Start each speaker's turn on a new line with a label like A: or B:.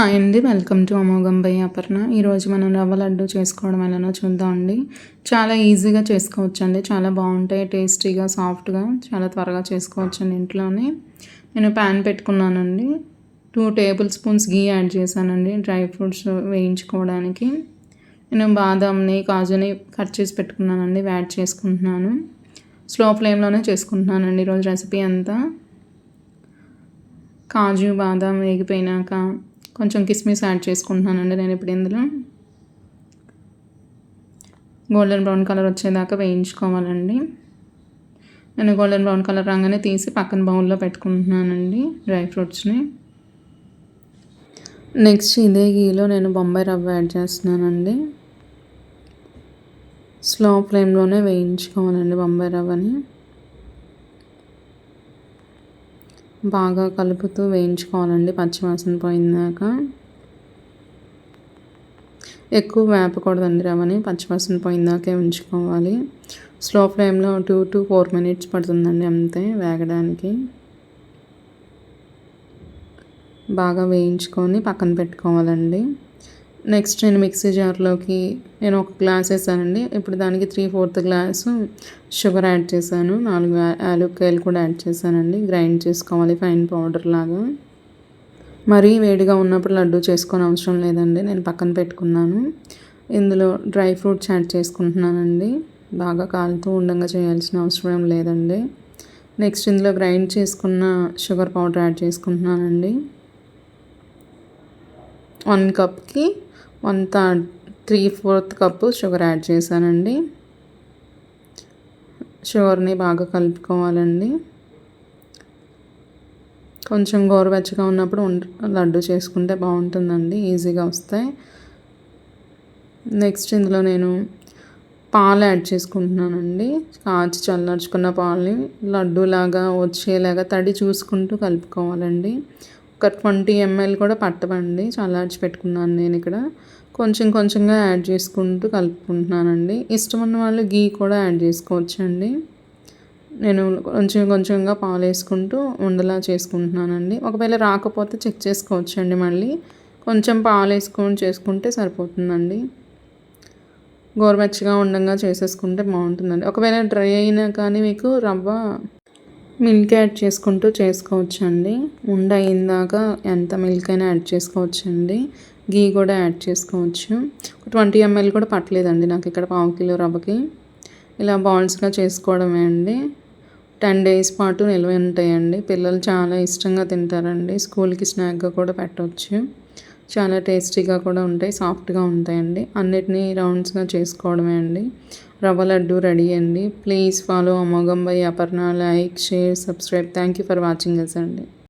A: Hi అండి welcome to అమోఘంబై Aparna. ఈరోజు మనం రవ్వ లడ్డు చేసుకోవడం ఎలానో చూద్దామండి చాలా ఈజీగా చేసుకోవచ్చండి చాలా బాగుంటాయి టేస్టీగా సాఫ్ట్గా చాలా త్వరగా చేసుకోవచ్చండి ఇంట్లోనే. నేను ప్యాన్ పెట్టుకున్నానండి. Two tablespoons ghee add చేశానండి డ్రై ఫ్రూట్స్ వేయించుకోవడానికి. నేను బాదాంని కాజుని కట్ చేసి పెట్టుకున్నానండి యాడ్ చేసుకుంటున్నాను. స్లో ఫ్లేమ్లోనే చేసుకుంటున్నానండి ఈరోజు రెసిపీ అంతా. కాజు బాదం వేగిపోయినాక కొంచెం కిస్మిస్ యాడ్ చేసుకుంటున్నానండి నేను ఇప్పుడు ఇందులో. గోల్డెన్ బ్రౌన్ కలర్ వచ్చేదాకా వేయించుకోవాలండి. నేను గోల్డెన్ బ్రౌన్ కలర్ రాగానే తీసి పక్కన బౌల్లో పెట్టుకుంటున్నానండి డ్రై ఫ్రూట్స్ని. నెక్స్ట్ ఇదే గీలో నేను బొంబాయి రవ్వ యాడ్ చేస్తున్నానండి. స్లో ఫ్లేమ్లోనే వేయించుకోవాలండి బొంబాయి రవ్వని. బాగా కలుపుతూ వేయించుకోవాలండి పచ్చివాసన పోయినాక. ఎక్కువ వేపకూడదండి రవ్వని పచ్చివాసన పోయిందాకే ఉంచుకోవాలి. స్లో ఫ్లేమ్లో టూ టు ఫోర్ మినిట్స్ పడుతుందండి అంతే వేగడానికి. బాగా వేయించుకొని పక్కన పెట్టుకోవాలండి. నెక్స్ట్ నేను మిక్సీ జార్లోకి నేను ఒక గ్లాస్ వేసానండి. ఇప్పుడు దానికి three fourth glass sugar add చేశాను. నాలుగు యాలుక్కాయలు కూడా యాడ్ చేశానండి. గ్రైండ్ చేసుకోవాలి ఫైన్ పౌడర్ లాగా. మరీ వేడిగా ఉన్నప్పుడు లడ్డు చేసుకొని అవసరం లేదండి. నేను పక్కన పెట్టుకున్నాను. ఇందులో డ్రై ఫ్రూట్స్ యాడ్ చేసుకుంటున్నానండి. బాగా కాలుతూ ఉండగా చేయాల్సిన అవసరం లేదండి. నెక్స్ట్ ఇందులో గ్రైండ్ చేసుకున్న షుగర్ పౌడర్ యాడ్ చేసుకుంటున్నానండి. One కప్కి one third three fourth cup sugar add చేశానండి. షుగర్ని బాగా కలుపుకోవాలండి. కొంచెం గోరువెచ్చగా ఉన్నప్పుడు లడ్డు చేసుకుంటే బాగుంటుందండి ఈజీగా వస్తాయి. నెక్స్ట్ ఇందులో నేను పాలు యాడ్ చేసుకుంటున్నానండి. కాచి చల్లార్చుకున్న పాలని లడ్డూలాగా వచ్చేలాగా తడి చూసుకుంటూ కలుపుకోవాలండి. ఒక ట్వంటీ ఎంఎల్ కూడా పట్టవండి చల్లార్చి పెట్టుకున్నాను నేను ఇక్కడ. కొంచెం కొంచెంగా యాడ్ చేసుకుంటూ కలుపుకుంటున్నానండి. ఇష్టం ఉన్న వాళ్ళు గీ కూడా యాడ్ చేసుకోవచ్చండి. నేను కొంచెం కొంచెంగా పాలు వేసుకుంటూ ఉండలా చేసుకుంటున్నానండి. ఒకవేళ రాకపోతే చెక్ చేసుకోవచ్చండి మళ్ళీ. కొంచెం పాలు వేసుకొని చేసుకుంటే సరిపోతుందండి. గోరువెచ్చగా ఉండగా చేసేసుకుంటే బాగుంటుందండి. ఒకవేళ డ్రై అయినా కానీ మీకు రవ్వ మిల్క్ యాడ్ చేసుకుంటూ చేసుకోవచ్చండి. ఉండ అయిందాక ఎంత మిల్క్ అయినా యాడ్ చేసుకోవచ్చండి. గీ కూడా యాడ్ చేసుకోవచ్చు. ట్వంటీ ఎంఎల్ కూడా పట్టలేదండి నాకు ఇక్కడ పావు కిలో రవ్వకి. ఇలా బాల్స్గా చేసుకోవడమే అండి. టెన్ డేస్ పాటు నిల్వ ఉంటాయండి. పిల్లలు చాలా ఇష్టంగా తింటారండి. స్కూల్కి స్నాక్గా కూడా పెట్టవచ్చు చాలా టేస్టీగా కూడా ఉంటాయి సాఫ్ట్గా ఉంటాయండి. అన్నిటినీ రౌండ్స్గా చేసుకోవడమే అండి. రవ్వ లడ్డు రెడీ అండి. ప్లీజ్ ఫాలో అమోఘం by Aparna. Like share subscribe. Thank you for watching yes అండి.